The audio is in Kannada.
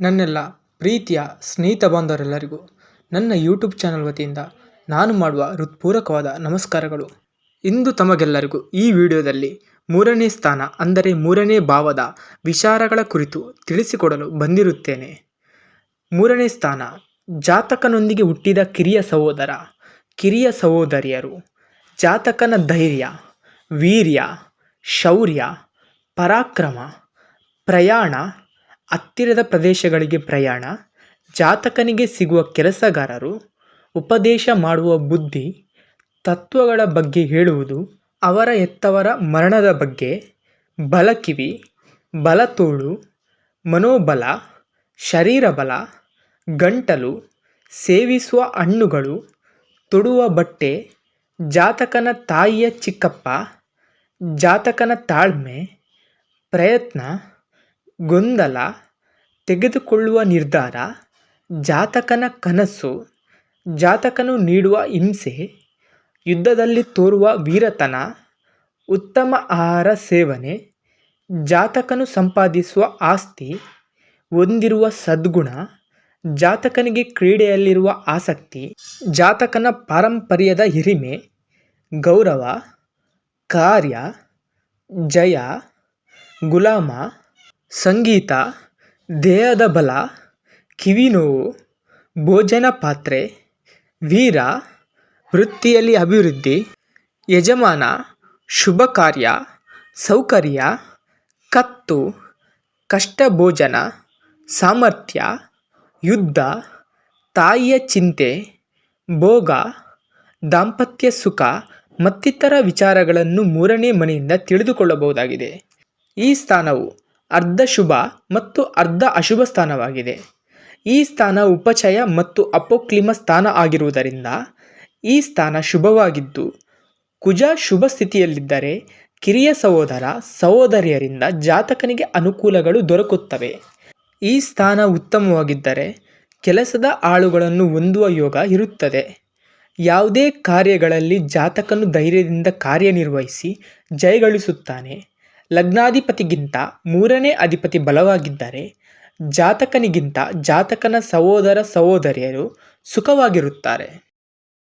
ನನ್ನೆಲ್ಲ ಪ್ರೀತಿಯ ಸ್ನೇಹಿತ ಬಾಂಧವರೆಲ್ಲರಿಗೂ ನನ್ನ ಯೂಟ್ಯೂಬ್ ಚಾನಲ್ ವತಿಯಿಂದ ನಾನು ಮಾಡುವ ಹೃತ್ಪೂರ್ವಕವಾದ ನಮಸ್ಕಾರಗಳು. ಇಂದು ತಮಗೆಲ್ಲರಿಗೂ ಈ ವಿಡಿಯೋದಲ್ಲಿ ಮೂರನೇ ಸ್ಥಾನ ಅಂದರೆ ಮೂರನೇ ಭಾವದ ವಿಚಾರಗಳ ಕುರಿತು ತಿಳಿಸಿಕೊಡಲು ಬಂದಿರುತ್ತೇನೆ. ಮೂರನೇ ಸ್ಥಾನ, ಜಾತಕನೊಂದಿಗೆ ಹುಟ್ಟಿದ ಕಿರಿಯ ಸಹೋದರ, ಕಿರಿಯ ಸಹೋದರಿಯರು, ಜಾತಕನ ಧೈರ್ಯ, ವೀರ್ಯ, ಶೌರ್ಯ, ಪರಾಕ್ರಮ, ಪ್ರಯಾಣ ಹತ್ತಿರದ ಪ್ರದೇಶಗಳಿಗೆ ಪ್ರಯಾಣ, ಜಾತಕನಿಗೆ ಸಿಗುವ ಕೆಲಸಗಾರರು, ಉಪದೇಶ ಮಾಡುವ ಬುದ್ಧಿ, ತತ್ವಗಳ ಬಗ್ಗೆ ಹೇಳುವುದು, ಅವರ ಹೆತ್ತವರ ಮರಣದ ಬಗ್ಗೆ, ಬಲಕಿವಿ, ಬಲತೋಳು, ಮನೋಬಲ ಶರೀರ ಬಲ ಗಂಟಲು, ಸೇವಿಸುವ ಹಣ್ಣುಗಳು, ತೊಡುವ ಬಟ್ಟೆ, ಜಾತಕನ ತಾಯಿಯ ಚಿಕ್ಕಪ್ಪ, ಜಾತಕನ ತಾಳ್ಮೆ, ಪ್ರಯತ್ನ, ಗೊಂದಲ ತೆಗೆದುಕೊಳ್ಳುವ ನಿರ್ಧಾರ, ಜಾತಕನ ಕನಸು, ಜಾತಕನು ನೀಡುವ ಹಿಂಸೆ, ಯುದ್ಧದಲ್ಲಿ ತೋರುವ ವೀರತನ, ಉತ್ತಮ ಆಹಾರ ಸೇವನೆ, ಜಾತಕನು ಸಂಪಾದಿಸುವ ಆಸ್ತಿ, ಹೊಂದಿರುವ ಸದ್ಗುಣ, ಜಾತಕನಿಗೆ ಕ್ರೀಡೆಯಲ್ಲಿರುವ ಆಸಕ್ತಿ, ಜಾತಕನ ಪಾರಂಪರ್ಯದ ಹಿರಿಮೆ, ಗೌರವ, ಕಾರ್ಯ, ಜಯ, ಗುಲಾಮ, ಸಂಗೀತ ದೇಹದ ಬಲ ಕಿವಿನೋವು ಭೋಜನ ಪಾತ್ರೆ, ವೀರ, ವೃತ್ತಿಯಲ್ಲಿ ಅಭಿವೃದ್ಧಿ, ಯಜಮಾನ, ಶುಭ ಕಾರ್ಯ, ಸೌಕರ್ಯ, ಕತ್ತು ಕಷ್ಟ ಭೋಜನ ಸಾಮರ್ಥ್ಯ, ಯುದ್ಧ, ತಾಯಿಯ ಚಿಂತೆ, ಭೋಗ, ದಾಂಪತ್ಯ ಸುಖ ಮತ್ತಿತರ ವಿಚಾರಗಳನ್ನು ಮೂರನೇ ಮನೆಯಿಂದ ತಿಳಿದುಕೊಳ್ಳಬಹುದಾಗಿದೆ. ಈ ಸ್ಥಾನವು ಅರ್ಧ ಶುಭ ಮತ್ತು ಅರ್ಧ ಅಶುಭ ಸ್ಥಾನವಾಗಿದೆ. ಈ ಸ್ಥಾನ ಉಪಚಯ ಮತ್ತು ಅಪೋಕ್ಲಿಮ ಸ್ಥಾನ ಆಗಿರುವುದರಿಂದ ಈ ಸ್ಥಾನ ಶುಭವಾಗಿದ್ದು, ಕುಜ ಶುಭ ಸ್ಥಿತಿಯಲ್ಲಿದ್ದರೆ ಕಿರಿಯ ಸಹೋದರ ಸಹೋದರಿಯರಿಂದ ಜಾತಕನಿಗೆ ಅನುಕೂಲಗಳು ದೊರಕುತ್ತವೆ. ಈ ಸ್ಥಾನ ಉತ್ತಮವಾಗಿದ್ದರೆ ಕೆಲಸದ ಆಳುಗಳನ್ನು ಹೊಂದುವ ಯೋಗ ಇರುತ್ತದೆ. ಯಾವುದೇ ಕಾರ್ಯಗಳಲ್ಲಿ ಜಾತಕನು ಧೈರ್ಯದಿಂದ ಕಾರ್ಯನಿರ್ವಹಿಸಿ ಜಯಗಳಿಸುತ್ತಾನೆ. ಲಗ್ನಾಧಿಪತಿಗಿಂತ ಮೂರನೇ ಅಧಿಪತಿ ಬಲವಾಗಿದ್ದರೆ ಜಾತಕನಿಗಿಂತ ಜಾತಕನ ಸಹೋದರ ಸಹೋದರಿಯರು ಸುಖವಾಗಿರುತ್ತಾರೆ.